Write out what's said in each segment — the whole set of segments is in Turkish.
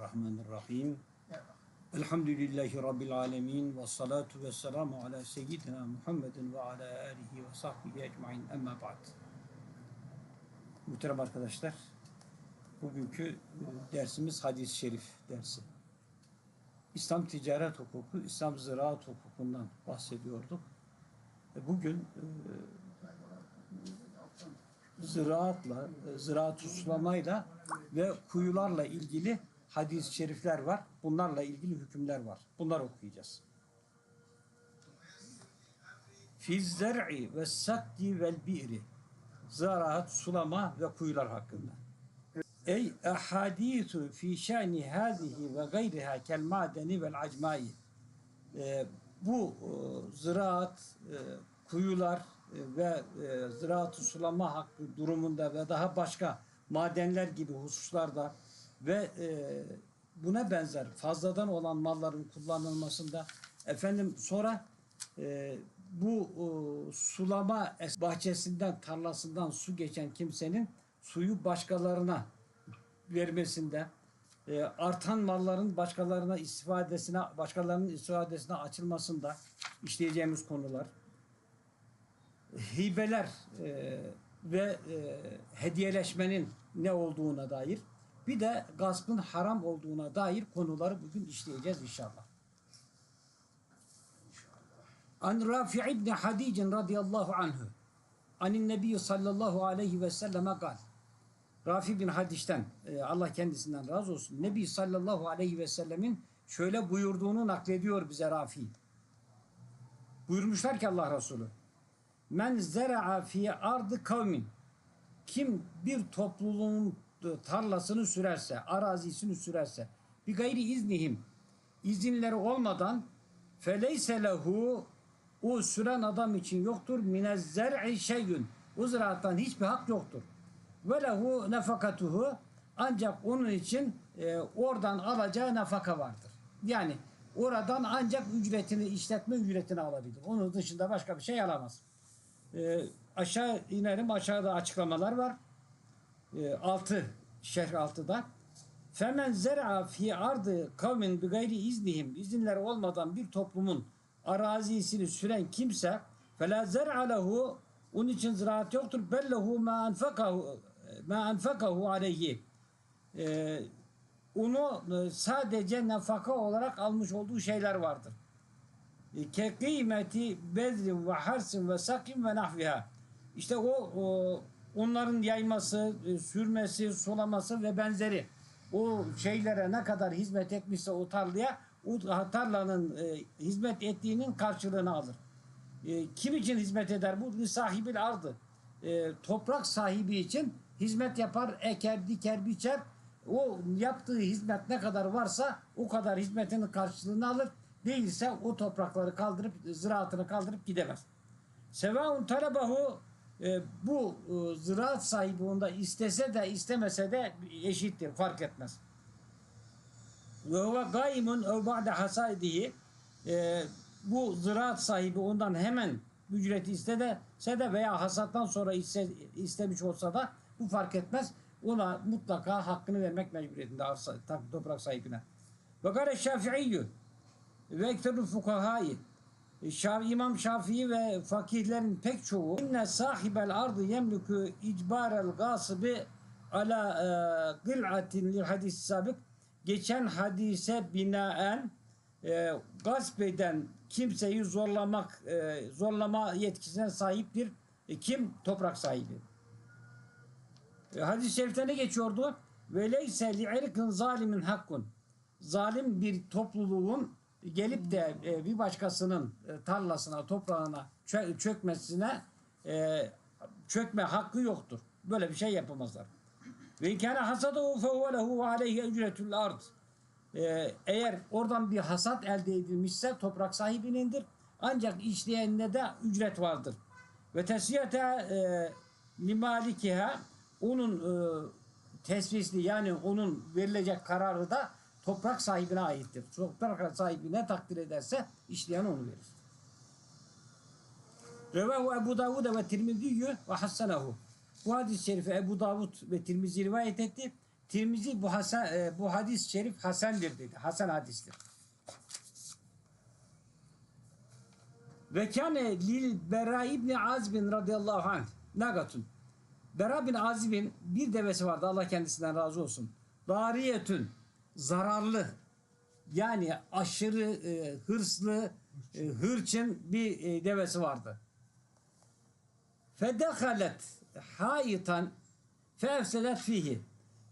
Bismillahirrahmanirrahim. Elhamdülillahi Rabbil alemin. Ve salatu ve selamu ala seyyidina Muhammedin ve ala alihi ve sahbihi ecmain. Emma ba'd. Muhterem arkadaşlar, bugünkü e, dersimiz hadis-i şerif dersi. İslam ticaret hukuku, İslam ziraat hukukundan bahsediyorduk. E, Bugün e, ziraatla, ziraat sulamayla ve kuyularla ilgili hadis-i şerifler var. Bunlarla ilgili hükümler var. Bunlar okuyacağız. Fiz ve sakki vel bi'ri ziraat, sulama ve kuyular hakkında. Ey ahadithu fi şa'ni hâzihi ve gayriha kel madeni vel acmai. Ee, bu e, ziraat, e, kuyular e, ve e, ziraatı sulama hakkı durumunda ve daha başka madenler gibi hususlarda ve e, buna benzer fazladan olan malların kullanılmasında efendim sonra e, bu e, sulama es- bahçesinden tarlasından su geçen kimsenin suyu başkalarına vermesinde e, artan malların başkalarına istifadesine başkalarının istifadesine açılmasında işleyeceğimiz konular. Hibeler e, ve e, hediyeleşmenin ne olduğuna dair bir de gaspın haram olduğuna dair konuları bugün işleyeceğiz inşallah. An Rafi ibn Hadicin radıyallahu anhu anin nebi sallallahu aleyhi ve selleme gal. Rafi bin Hadiş'ten e, Allah kendisinden razı olsun. Nebi sallallahu aleyhi ve sellemin şöyle buyurduğunu naklediyor bize Rafi. Buyurmuşlar ki Allah Resulü. Men zera'a fi ardı kavmin. Kim bir topluluğun tarlasını sürerse, arazisini sürerse, bir gayri iznihim, izinleri olmadan feleyse lehu o süren adam için yoktur minez zer'i şeyün. O ziraattan hiçbir hak yoktur. Ve lehu nefakatuhu ancak onun için e, oradan alacağı nafaka vardır. Yani oradan ancak ücretini, işletme ücretini alabilir. Onun dışında başka bir şey alamaz. E, aşağı inerim. Aşağıda açıklamalar var. E, altı şerh altıda. Femen zer'a fi ardı kavmin bi gayri iznihim izinleri olmadan bir toplumun arazisini süren kimse fela zer'a lehu onun için ziraat yoktur. Bellehu ma enfekahu ma enfekahu aleyhi. Ee, onu e, sadece nafaka olarak almış olduğu şeyler vardır. E, Ke kıymeti bezrin ve harsin ve sakin ve nahviha. İşte o, o onların yayması, e, sürmesi, sulaması ve benzeri o şeylere ne kadar hizmet etmişse o tarlaya o tarlanın e, hizmet ettiğinin karşılığını alır. E, kim için hizmet eder bu? Sahibil ardı. E, toprak sahibi için hizmet yapar, eker, diker, biçer. O yaptığı hizmet ne kadar varsa o kadar hizmetinin karşılığını alır. Değilse o toprakları kaldırıp, ziraatını kaldırıp gidemez. Sevaun talebahu e, bu e, ziraat sahibi onda istese de istemese de eşittir, fark etmez. Ve huve gaimun ev ba'de hasaidihi e, bu ziraat sahibi ondan hemen ücreti istese de veya hasattan sonra iste, istemiş olsa da bu fark etmez. Ona mutlaka hakkını vermek mecburiyetinde arsa, toprak sahibine. Ve gare şafi'iyyü ve ekterul fukahayı Şafi, İmam Şafii ve fakihlerin pek çoğu inne sahibel ardı yemliku icbarel gasıbı ala e, gıl'atin lil hadis sabık geçen hadise binaen e, gasp eden kimseyi zorlamak e, zorlama yetkisine sahiptir. E, kim? Toprak sahibi. E, hadis-i şerifte ne geçiyordu? Ve leyse li zalimin hakkun. Zalim bir topluluğun gelip de e, bir başkasının e, tarlasına, toprağına çö- çökmesine e, çökme hakkı yoktur. Böyle bir şey yapamazlar. Ve inkâne hasaduhu fehuve lehu ve aleyhi ecretül ard. E, eğer oradan bir hasat elde edilmişse toprak sahibinindir. Ancak işleyenine de ücret vardır. Ve tesviyete e, limalikiha onun e, tesvisli yani onun verilecek kararı da toprak sahibine aittir. Toprak sahibi ne takdir ederse işleyen onu verir. Revahu Ebu Davud ve Tirmiziyyü ve hassenehu. Bu hadis-i şerifi Ebu Davud ve Tirmizi rivayet etti. Tirmizi bu hasen, bu hadis-i şerif hasendir dedi. Hasen hadistir. Ve kâne lil Bera İbni Azibin radıyallahu anh nagatun. Bera bin Azib'in bir devesi vardı. Allah kendisinden razı olsun. Dariyetün zararlı yani aşırı e, hırslı e, hırçın bir e, devesi vardı. Fedehalet haitan feefsedet fihi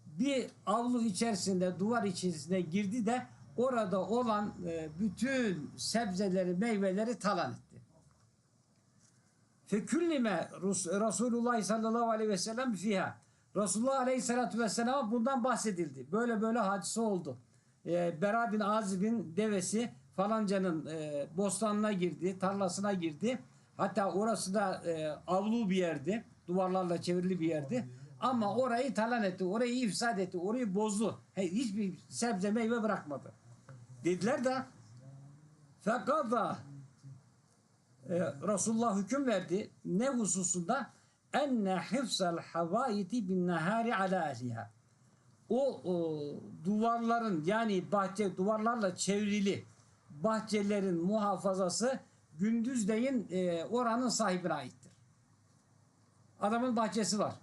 bir avlu içerisinde duvar içerisine girdi de orada olan e, bütün sebzeleri meyveleri talan etti. Feküllime Resulullah sallallahu aleyhi ve sellem fiha. Resulullah aleyhissalatu vesselam bundan bahsedildi. Böyle böyle hadise oldu. Ee, Bera bin Azib'in devesi falancanın e, bostanına girdi, tarlasına girdi. Hatta orası da e, avlu bir yerdi. Duvarlarla çevrili bir yerdi. Ama orayı talan etti, orayı ifsad etti, orayı bozdu. He, hiçbir sebze meyve bırakmadı. Dediler de fekada e, Resulullah hüküm verdi. Ne hususunda? Enne hifzal havaiti bin nehari ala ehliha. O, o duvarların yani bahçe duvarlarla çevrili bahçelerin muhafazası gündüzleyin e, oranın sahibine aittir. Adamın bahçesi var.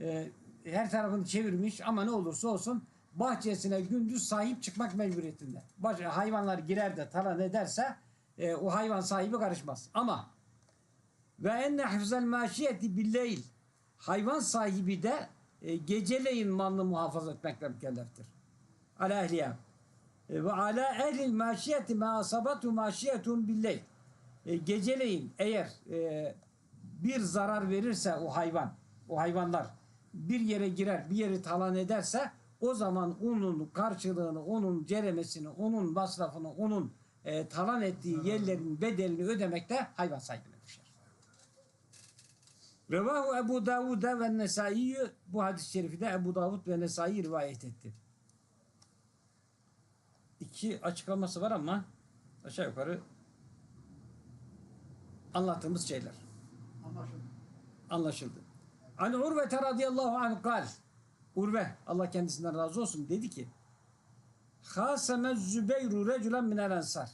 E, her tarafını çevirmiş ama ne olursa olsun bahçesine gündüz sahip çıkmak mecburiyetinde. Baş, hayvanlar girer de talan ederse e, o hayvan sahibi karışmaz. Ama ve enne hifzel maşiyeti billeyl hayvan sahibi de e, geceleyin malını muhafaza etmekle mükelleftir. Ala ehliya. E, ve ala ehlil maşiyeti ma asabatu maşiyetun billeyl. E, geceleyin eğer e, bir zarar verirse o hayvan, o hayvanlar bir yere girer, bir yeri talan ederse o zaman onun karşılığını, onun ceremesini, onun masrafını, onun e, talan ettiği yerlerin bedelini ödemek de hayvan sahibine. Revahu Ebu Davud ve Nesai bu hadis-i şerifi de Ebu Davud ve Nesai rivayet etti. İki açıklaması var ama aşağı yukarı anlattığımız şeyler Anlaşıldı. anlaşıldı. Hani Urve radıyallahu anh kal. Urve Allah kendisinden razı olsun dedi ki Haseme Zübeyru reculen minel ensar.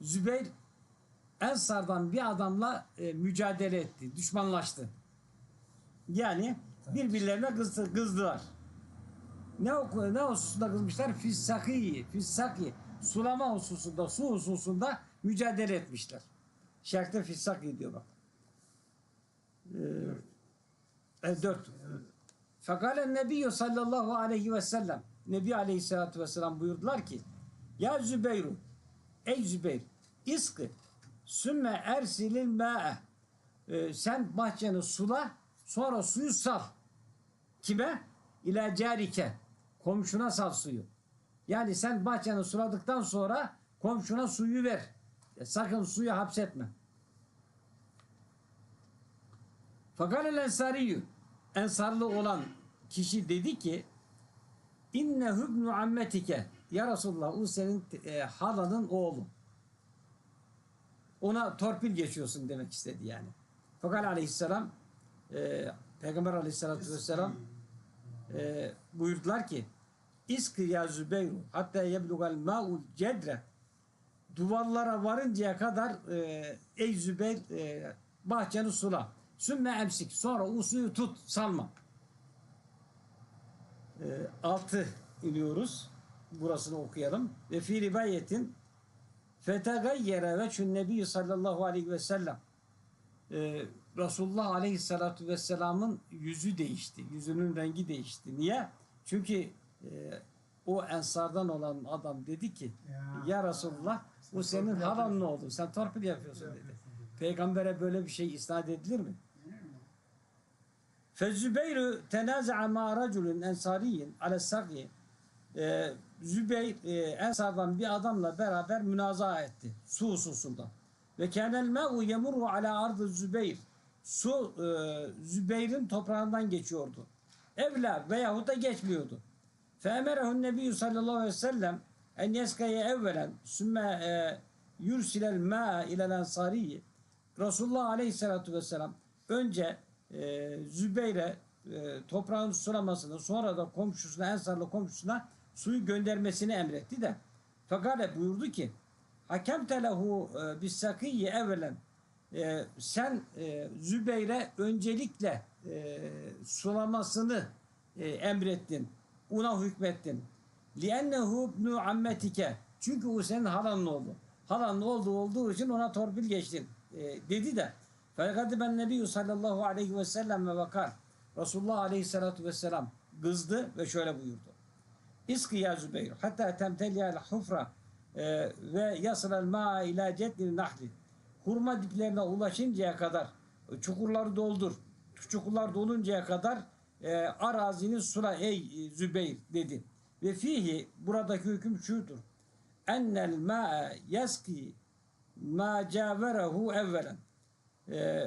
Zübeyr Ensardan bir adamla e, mücadele etti, düşmanlaştı. Yani birbirlerine kızdı, kızdılar. Ne oku, ne hususunda kızmışlar? Fissaki, fissaki. Sulama hususunda, su hususunda mücadele etmişler. Şerhte fissaki diyor bak. Ee, e, dört. Fekalen Nebiyyü sallallahu aleyhi ve sellem Nebi aleyhissalatu vesselam buyurdular ki Ya Zübeyru Ey Zübeyr İskı Sümme ersilil ma'e Ee, Sen bahçeni sula sonra suyu sal. Kime? İlâ carike. Komşuna sal suyu. Yani sen bahçeni suladıktan sonra komşuna suyu ver. E, sakın suyu hapsetme. Fakat el ensariyyü ensarlı olan kişi dedi ki inne hübnu ammetike ya Resulullah o senin e, halanın oğlu. Ona torpil geçiyorsun demek istedi yani. Fakat aleyhisselam e, Peygamber aleyhisselatü vesselam e, buyurdular ki İskı ya Zübeyru hatta yeblugal ma'ul cedre duvarlara varıncaya kadar e, ey Zübeyr e, bahçeni sula. Sümme emsik. Sonra o suyu tut, salma. E, altı iniyoruz. Burasını okuyalım. Ve fi rivayetin fetegayyere veçhün nebi sallallahu aleyhi ve sellem e, Resulullah aleyhissalatu vesselamın yüzü değişti. Yüzünün rengi değişti. Niye? Çünkü e, o ensardan olan adam dedi ki Ya. ya Resulullah bu senin halan ne oldu? Sen torpil yapıyorsun dedi. Peygambere böyle bir şey isnat edilir mi? Fezübeyru tenaza'a ma raculun ensariyin ale sagi ee, Zübeyir e, Ensar'dan bir adamla beraber münazaa etti. Su hususunda. Ve kânel me'u yemurru ala ardı Zübeyir. Su e, Zübeyir'in toprağından geçiyordu. Evla veyahut da geçmiyordu. Fe emerehun nebiyyü sallallahu aleyhi ve sellem en yeskeye evvelen sümme e, yursilel ma'a ilel ensariyi Resulullah aleyhissalatu vesselam önce e, Zübeyre e, toprağın sulamasını sonra da komşusuna ensarlı komşusuna suyu göndermesini emretti de fakale buyurdu ki hakem telehu e, bis sakiyi evvelen e, sen e, Zübeyre öncelikle sulamasını emrettin. Una hükmettin. Liennehu ibnu ammetike. Çünkü o senin halanın oldu. Halanın oldu olduğu için ona torpil geçtin. Dedi de Fakat ben Nebi sallallahu aleyhi ve sellem ve vakar Resulullah aleyhissalatu vesselam kızdı ve şöyle buyurdu. İski ya Zübeyir hatta temteliyel hufra e, ve yasrel ma'a ila ceddin nahli hurma diplerine ulaşıncaya kadar çukurları doldur. Çukurlar doluncaya kadar e, arazini sula ey e, Zübeyir dedi. Ve fihi buradaki hüküm şudur. Ennel ma'a yaski ma caverehu evvelen. E,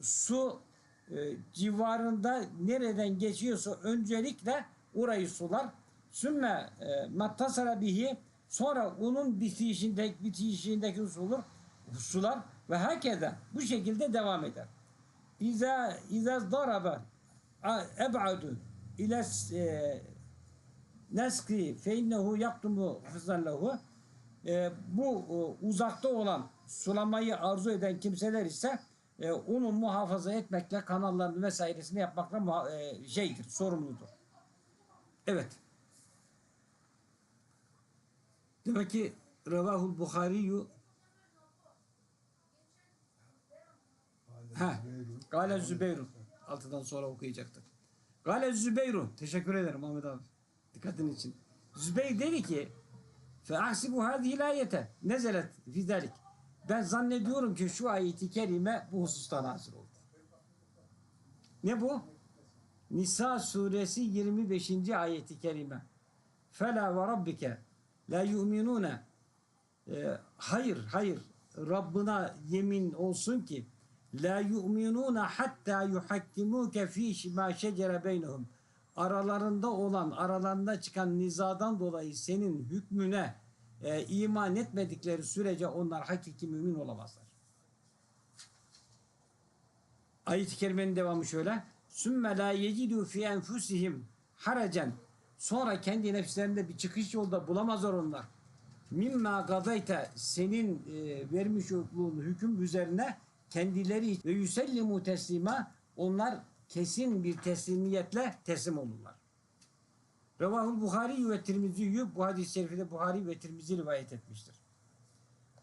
su e, civarında nereden geçiyorsa öncelikle orayı sular. Sümme e, mattasara bihi sonra onun bitişindeki, bitişindeki sular, sular ve hakeza bu şekilde devam eder. İza iza daraba eb'adu ila e, neski fe innehu yaktumu lehu e, bu e, uzakta olan sulamayı arzu eden kimseler ise e, onu muhafaza etmekle kanallarını vesairesini yapmakla e, şeydir, sorumludur. Evet. Demek ki Revahul Buhariyu Ha. Gale Zübeyru. Altıdan sonra okuyacaktık. Gale Zübeyru. Teşekkür ederim Ahmet abi. Dikkatin için. Zübeyir dedi ki ahsibu hadihi ayete nezelet fizalik. Ben zannediyorum ki şu ayeti kerime bu hususta nazil oldu. Ne bu? Nisa suresi 25. ayeti kerime. Ve rabbike la yu'minune hayır hayır Rabbına yemin olsun ki la yu'minuna hatta yuhakkimuke fi ma şecere beynehum aralarında olan aralarında çıkan nizadan dolayı senin hükmüne e, iman etmedikleri sürece onlar hakiki mümin olamazlar. Ayet-i kerimenin devamı şöyle. Sümme la yecidu fi enfusihim haracen. Sonra kendi nefislerinde bir çıkış yolda bulamazlar onlar. Mimma gadayte senin e, vermiş olduğun hüküm üzerine kendileri ve yüsellimu teslima onlar kesin bir teslimiyetle teslim olurlar. Revahul Buhari ve Tirmizi'yi bu hadis-i şerifi Buhari ve Tirmizi rivayet etmiştir.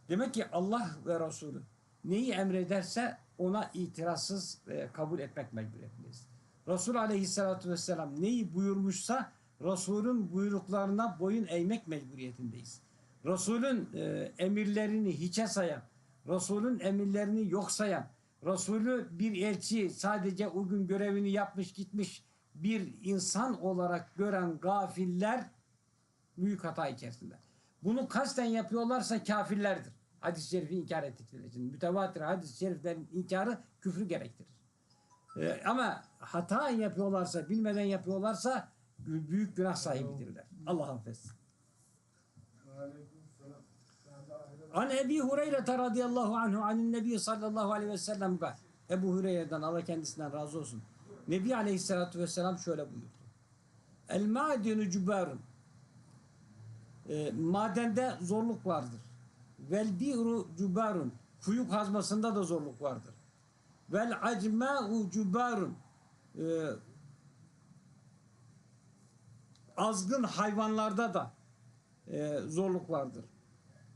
Demek ki Allah ve Resulü neyi emrederse ona itirazsız e, kabul etmek mecburiyetindeyiz. Resul aleyhissalatü vesselam neyi buyurmuşsa Resulün buyruklarına boyun eğmek mecburiyetindeyiz. Resulün e, emirlerini hiçe sayan, Resulün emirlerini yok sayan, Resulü bir elçi sadece o gün görevini yapmış gitmiş bir insan olarak gören gafiller büyük hata içerisinde. Bunu kasten yapıyorlarsa kafirlerdir. Hadis-i şerifi inkar ettikleri için. Mütevatir hadis-i şeriflerin inkarı küfrü gerektirir. Ee, ama hata yapıyorlarsa, bilmeden yapıyorlarsa büyük günah sahibidirler. Allah affetsin. An Ebi Hureyre radıyallahu anhu anin Nebi sallallahu aleyhi ve sellem gal. Ebu Hureyre'den Allah kendisinden razı olsun. Nebi aleyhissalatu vesselam şöyle buyurdu. El madenu cübarun. E, madende zorluk vardır. Vel bi'ru cübarun. Kuyu kazmasında da zorluk vardır. Vel acma'u cübarun. E, azgın hayvanlarda da e, zorluk vardır.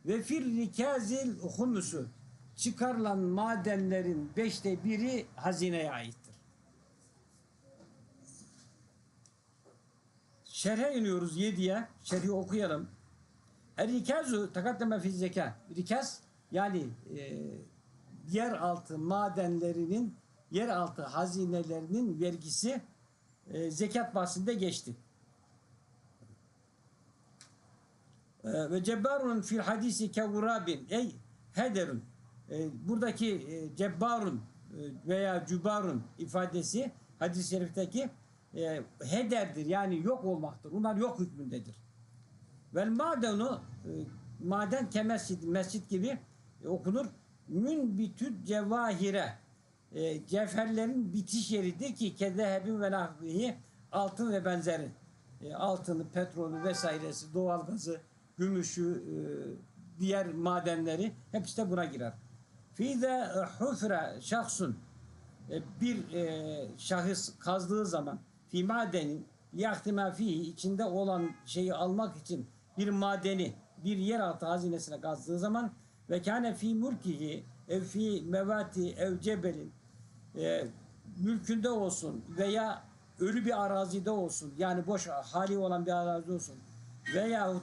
Ve fir rikazil humusu çıkarılan madenlerin beşte biri hazineye aittir. Şerhe iniyoruz yediye. Şerhi okuyalım. El rikazu takaddeme fi zeka. Rikaz yani e, yeraltı madenlerinin yeraltı hazinelerinin vergisi e, zekat bahsinde geçti. E, ve cebbarun fil hadisi kevurabin ey hederun e, buradaki e, cebbarun e, veya cübarun ifadesi hadis-i şerifteki hederdir yani yok olmaktır. Bunlar yok hükmündedir. Vel madenu maden kemescid mescit gibi okunur. Münbitü cevahire e, cevherlerin bitiş yeridir ki kezehebin ve nahvihi altın ve benzeri. Altını, petrolü vesairesi, doğalgazı, gümüşü, e, diğer madenleri hepsi de buna girer. Fize hufre şahsun e, bir e, şahıs kazdığı zaman fi madenin yahtima fihi içinde olan şeyi almak için bir madeni bir yeraltı hazinesine kazdığı zaman ve kâne fi mulkihi ev fi mevati ev cebelin mülkünde olsun veya ölü bir arazide olsun yani boş hali olan bir arazi olsun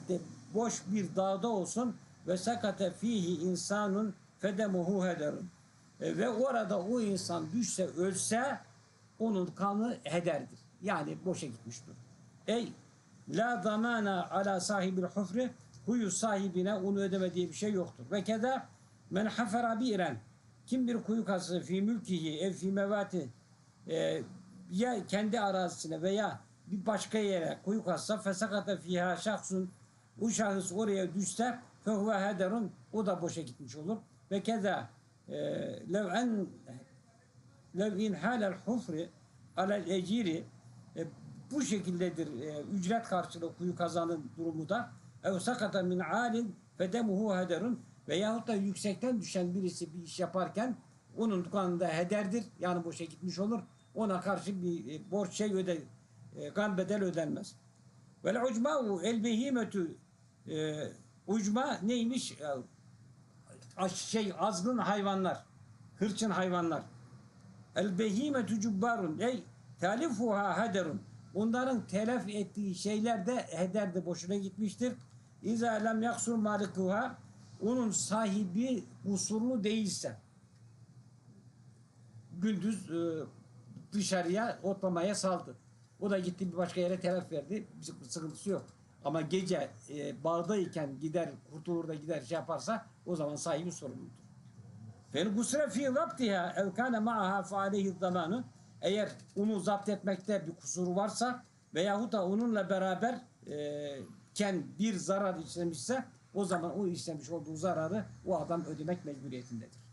de boş bir dağda olsun ve sakate fihi insanun fedemuhu hederun e, ve orada o insan düşse ölse onun kanı hederdir. Yani boşa gitmiştir. Ey la zamana ala sahibil hufri huyu sahibine onu ödeme diye bir şey yoktur. Ve keda men hafera bi'ren kim bir kuyu kazsa fi mülkihi ev fi mevati e, ya kendi arazisine veya bir başka yere kuyu kazsa fesakata fiha şahsun o şahıs oraya düşse fehuve hederun o da boşa gitmiş olur. Ve keza e, lev en lev in halel hufri alel eciri e, bu şekildedir e, ücret karşılığı kuyu kazanın durumu da ev sakata min alin fedemuhu hederun veyahut da yüksekten düşen birisi bir iş yaparken onun kanında hederdir yani boşa gitmiş olur ona karşı bir borç şey öde kan bedel ödenmez. Vel ucma'u el behimetü e, ucma neymiş? E, şey azgın hayvanlar, hırçın hayvanlar. El behimetü cubbarun ey talifuha hederun. Onların telef ettiği şeyler de heder de boşuna gitmiştir. İza lem yaksur malikuha onun sahibi kusurlu değilse gündüz e, dışarıya otlamaya saldı. O da gitti bir başka yere telef verdi. Bir sıkıntısı yok. Ama gece e, bağdayken gider kurtulur da gider şey yaparsa o zaman sahibi sorumludur. Fel gusre fi zaptiha ev kana ma'aha fa aleyhi eğer onu zapt etmekte bir kusuru varsa veyahut da onunla beraber e, ken bir zarar işlemişse o zaman o işlemiş olduğu zararı o adam ödemek mecburiyetindedir.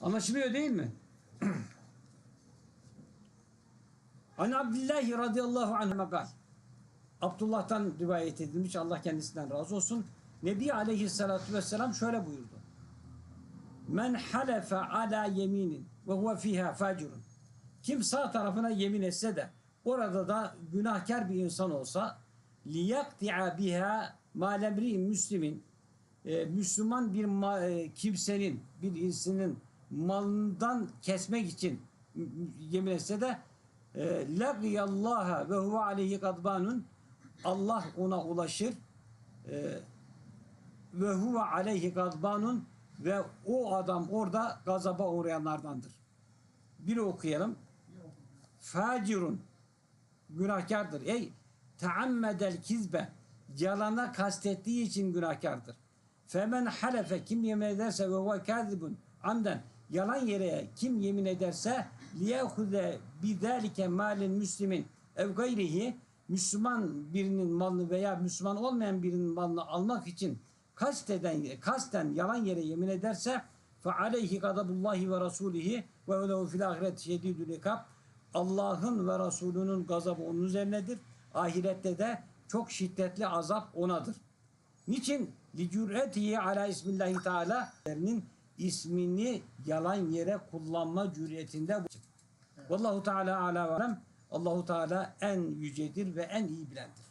Anlaşılıyor değil mi? An Abdillahi radıyallahu anh'a gal. Abdullah'tan rivayet edilmiş. Allah kendisinden razı olsun. Nebi aleyhissalatu vesselam şöyle buyurdu. Men halefe ala yeminin ve huve fiha facirun. Kim sağ tarafına yemin etse de orada da günahkar bir insan olsa liyakti'a biha malemri'in müslimin e, Müslüman bir e, kimsenin bir insanın malından kesmek için yemin etse de e, laqiyallaha ve huve aleyhi kadbanun Allah ona ulaşır e, ve huve aleyhi gadbanun ve o adam orada gazaba uğrayanlardandır. Bir okuyalım. Facirun günahkardır. Ey taammedel kizbe yalana kastettiği için günahkardır. Femen halefe kim yemin ederse ve huve kazibun amden yalan yere kim yemin ederse liyehuze bidalike malin müslimin ev gayrihi Müslüman birinin malını veya Müslüman olmayan birinin malını almak için kasteden, kasten yalan yere yemin ederse gadabullahi ve rasulihi ve lehu fil ahiret şedidül ikab Allah'ın ve Resulünün gazabı onun üzerinedir. Ahirette de çok şiddetli azap onadır. Niçin? Licüretihi ala ismillahi teala ismini yalan yere kullanma cüretinde Vallahu Teala ala ve. Allahu Teala en yücedir ve en iyi bilendir.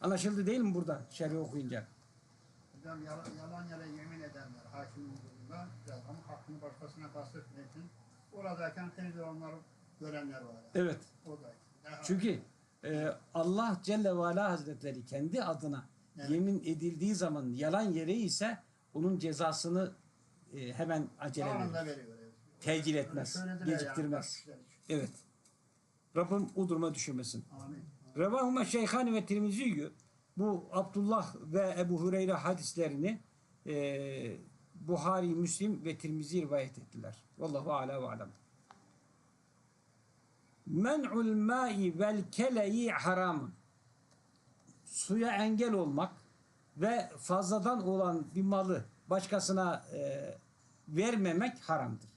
Anlaşıldı değil mi burada şerhi okuyunca? Hocam yalan, yalan yere yemin edenler hakimin huzurunda ama hakkını başkasına kastetmek için oradayken temiz onları görenler var. Yani. Evet. Oradayken. Çünkü e, Allah Celle ve Ala Hazretleri kendi adına Evet. yemin edildiği zaman yalan yere ise onun cezasını e, hemen acele verir. veriyor. Tecil etmez, yani, geciktirmez. için. Evet. Rabbim o duruma düşürmesin. Revahuma Şeyhani ve Tirmiziyyü bu Abdullah ve Ebu Hureyre hadislerini e, Buhari, Müslim ve Tirmizi rivayet ettiler. Vallahu ala ve alem. Men'ul ma'i vel keleyi haram. Suya engel olmak ve fazladan olan bir malı başkasına e, vermemek haramdır.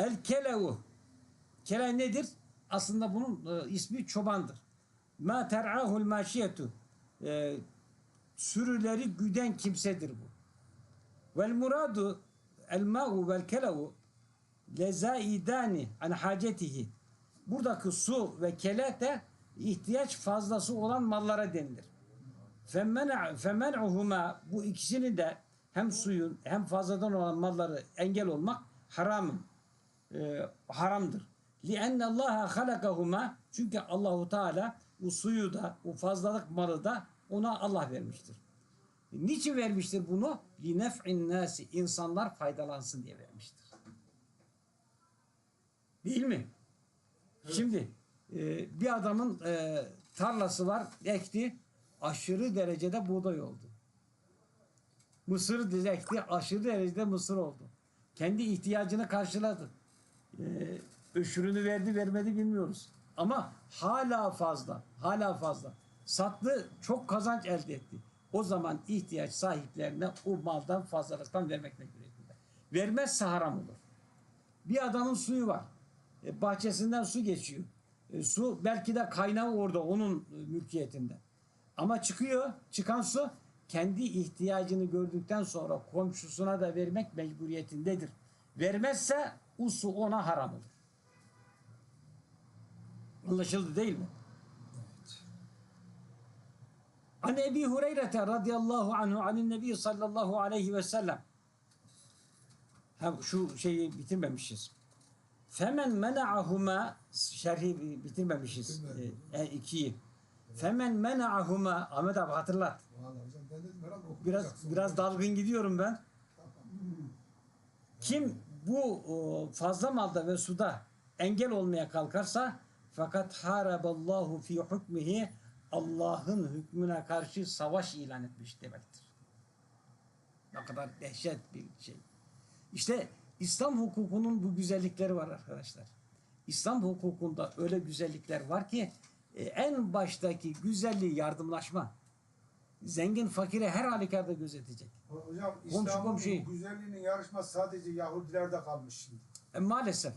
El kelevu. Kele nedir? Aslında bunun e, ismi çobandır. Ma ter'ahul maşiyetu. E, sürüleri güden kimsedir bu. Vel muradu el ma'u vel kelevu lezaidani an hacetihi. Buradaki su ve kele de ihtiyaç fazlası olan mallara denilir. Femen- Femen'uhuma bu ikisini de hem suyun hem fazladan olan malları engel olmak haram e, haramdır. لِأَنَّ اللّٰهَ خَلَقَهُمَا Çünkü Allahu Teala bu suyu da bu fazlalık malı da ona Allah vermiştir. Niçin vermiştir bunu? لِنَفْعِ النَّاسِ insanlar faydalansın diye vermiştir. Değil mi? Şimdi e, bir adamın e, tarlası var, ekti, aşırı derecede buğday oldu. Mısır ekti, aşırı derecede mısır oldu. Kendi ihtiyacını karşıladı. E, öşürünü verdi, vermedi bilmiyoruz. Ama hala fazla, hala fazla. Sattı, çok kazanç elde etti. O zaman ihtiyaç sahiplerine o maldan fazlalıktan vermek mecburiyetinde. Vermezse haram olur. Bir adamın suyu var. E, bahçesinden su geçiyor. E, su belki de kaynağı orada onun e, mülkiyetinde. Ama çıkıyor, çıkan su kendi ihtiyacını gördükten sonra komşusuna da vermek mecburiyetindedir. Vermezse o su ona haram olur. Anlaşıldı değil mi? An Ebi Hureyre radıyallahu anhu anin nebi sallallahu aleyhi ve sellem ha, şu şeyi bitirmemişiz. Femen mena'ahuma şerhi bitirmemişiz. E, e, ikiyi. Femen mena'ahuma Ahmet abi hatırlat. Biraz biraz dalgın gidiyorum ben. Kim bu fazla malda ve suda engel olmaya kalkarsa fakat haraballahu fi hukmihi Allah'ın hükmüne karşı savaş ilan etmiş demektir. Ne kadar dehşet bir şey. İşte İslam hukukunun bu güzellikleri var arkadaşlar. İslam hukukunda öyle güzellikler var ki e, en baştaki güzelliği yardımlaşma. Zengin fakire her halükarda gözetecek. Hocam İslam'ın güzelliğinin yarışması sadece Yahudilerde kalmış şimdi. E, maalesef.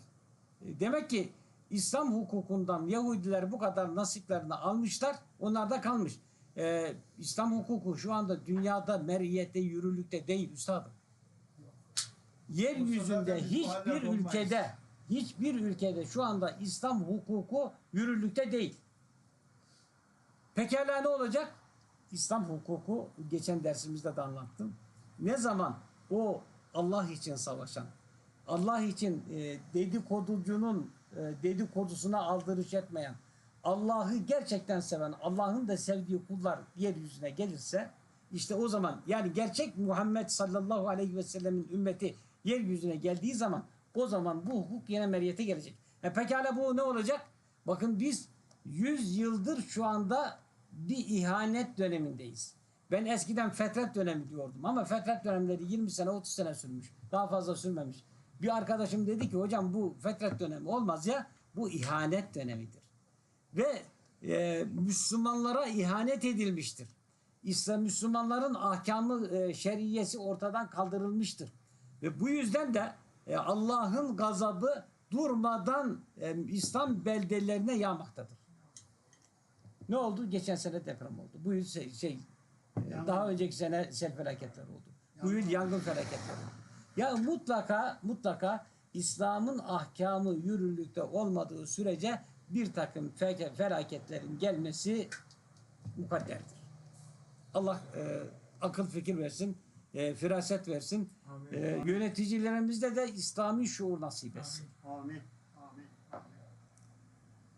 E, demek ki İslam hukukundan Yahudiler bu kadar nasiplerini almışlar. Onlar da kalmış. E, İslam hukuku şu anda dünyada meriyette, yürürlükte değil üstadım. Yeryüzünde hiçbir olmayız. ülkede hiçbir ülkede şu anda İslam hukuku yürürlükte değil. Pekala ne olacak? İslam hukuku geçen dersimizde de anlattım. Ne zaman o Allah için savaşan, Allah için e, dedikoducunun e, dedikodusuna aldırış etmeyen, Allah'ı gerçekten seven, Allah'ın da sevdiği kullar yeryüzüne gelirse işte o zaman yani gerçek Muhammed sallallahu aleyhi ve sellemin ümmeti yeryüzüne geldiği zaman o zaman bu hukuk yine meriyete gelecek. E pekala bu ne olacak? Bakın biz 100 yıldır şu anda bir ihanet dönemindeyiz. Ben eskiden fetret dönemi diyordum ama fetret dönemleri 20 sene 30 sene sürmüş. Daha fazla sürmemiş. Bir arkadaşım dedi ki hocam bu fetret dönemi olmaz ya bu ihanet dönemidir. Ve e, Müslümanlara ihanet edilmiştir. İslam Müslümanların ahkamı e, şeriyesi ortadan kaldırılmıştır. Ve bu yüzden de e, Allah'ın gazabı durmadan e, İslam beldelerine yağmaktadır. Ne oldu? Geçen sene deprem oldu. Bu yıl şey, şey e, Yangın. daha önceki sene sel felaketler oldu. Bu yıl yangın felaketleri oldu. Ya mutlaka mutlaka İslam'ın ahkamı yürürlükte olmadığı sürece bir takım fe- felaketlerin gelmesi mukadderdir. Allah e, akıl fikir versin, e, firaset versin. E, yöneticilerimizde de İslami şuur nasip etsin. Amin. Amin. Amin.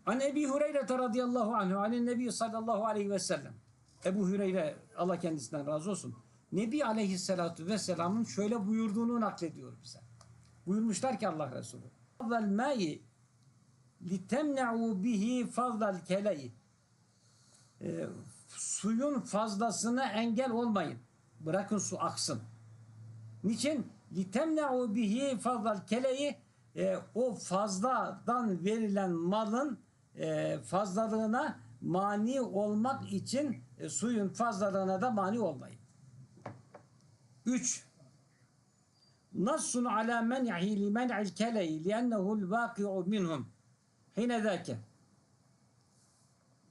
An Ebi Hureyre radıyallahu anhu anin Nebi sallallahu aleyhi ve sellem. Ebu Hüreyre Allah kendisinden razı olsun. Nebi aleyhissalatu vesselamın şöyle buyurduğunu naklediyor bize. Buyurmuşlar ki Allah Resulü. Fazlal ma'i litemne'u bihi fazlal keleyi. Ee, suyun fazlasına engel olmayın. Bırakın su aksın. Niçin? Litemne'u bihi fazlal keleyi e, o fazladan verilen malın e, fazlalığına mani olmak için e, suyun fazlalığına da mani olmayın. 3. nassun ala men'ihi li men'il keleyi li'ennehu'l vaki'u minhum hine zâke.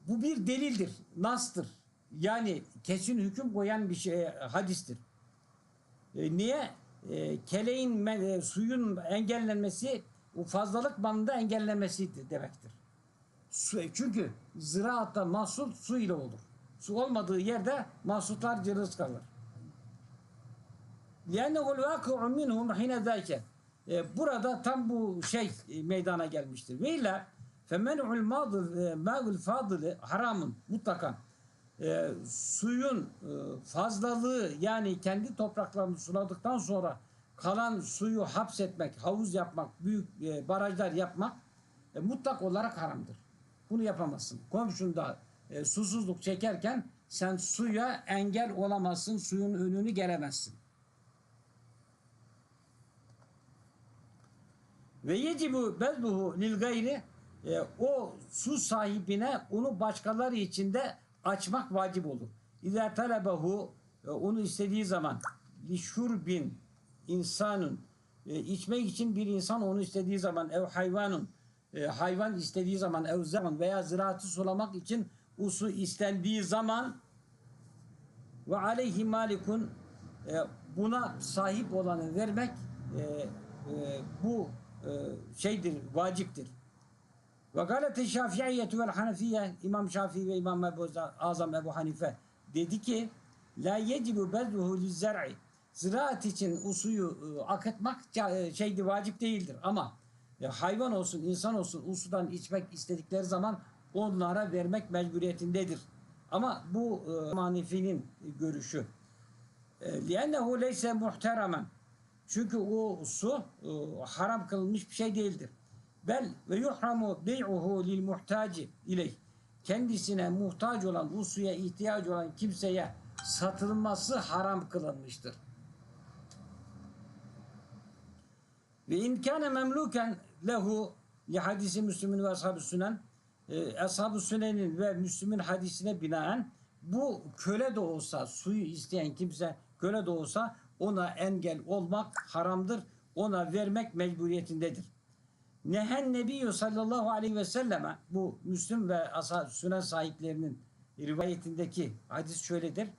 Bu bir delildir, nastır. Yani kesin hüküm koyan bir şey, hadistir. E, niye? E, keleğin, e, suyun engellenmesi, fazlalık bandında engellenmesi demektir. Su, çünkü ziraatta mahsul su ile olur. Su olmadığı yerde mahsullar cılız kalır. Yani ol vaku'u minhum hinedeyken burada tam bu şey e, meydana gelmiştir. Ve ile femen'ul madıl ma'ul fadili haramın mutlaka e, suyun e, fazlalığı yani kendi topraklarını suladıktan sonra kalan suyu hapsetmek, havuz yapmak, büyük e, barajlar yapmak e, mutlak olarak haramdır. Bunu yapamazsın. Komşunda e, susuzluk çekerken sen suya engel olamazsın, suyun önünü gelemezsin. Ve yecibu bezbuhu lil gayri e, o su sahibine onu başkaları için de açmak vacip olur. İza talebehu e, onu istediği zaman li şurbin insanın e, içmek için bir insan onu istediği zaman ev hayvanın e, hayvan istediği zaman ev zaman veya ziraatı sulamak için o su istendiği zaman ve aleyhi malikun e, buna sahip olanı vermek e, e, bu e, şeydir, vaciptir. Ve galete şafiiyetu vel hanefiye İmam Şafii ve İmam Ebu Azam Ebu Hanife dedi ki la yecibu bezluhu lizzer'i ziraat için o suyu e, akıtmak e, şeydi vacip değildir ama e, hayvan olsun insan olsun o sudan içmek istedikleri zaman onlara vermek mecburiyetindedir. Ama bu e, Hanifi'nin görüşü. لِأَنَّهُ لَيْسَ مُحْتَرَمًا Çünkü o su e, haram kılınmış bir şey değildir. Bel ve yuhramu bey'uhu lil muhtaci ileyh. Kendisine muhtaç olan, o suya ihtiyacı olan kimseye satılması haram kılınmıştır. Ve imkâne memluken lehu li hadisi Müslüm'ün ve ashab-ı sünen e, ashab-ı sünenin ve Müslüm'ün hadisine binaen bu köle de olsa suyu isteyen kimse köle de olsa ona engel olmak haramdır. Ona vermek mecburiyetindedir. Nehen Nebiyyü sallallahu aleyhi ve selleme bu Müslüm ve ashab sünen sahiplerinin rivayetindeki hadis şöyledir.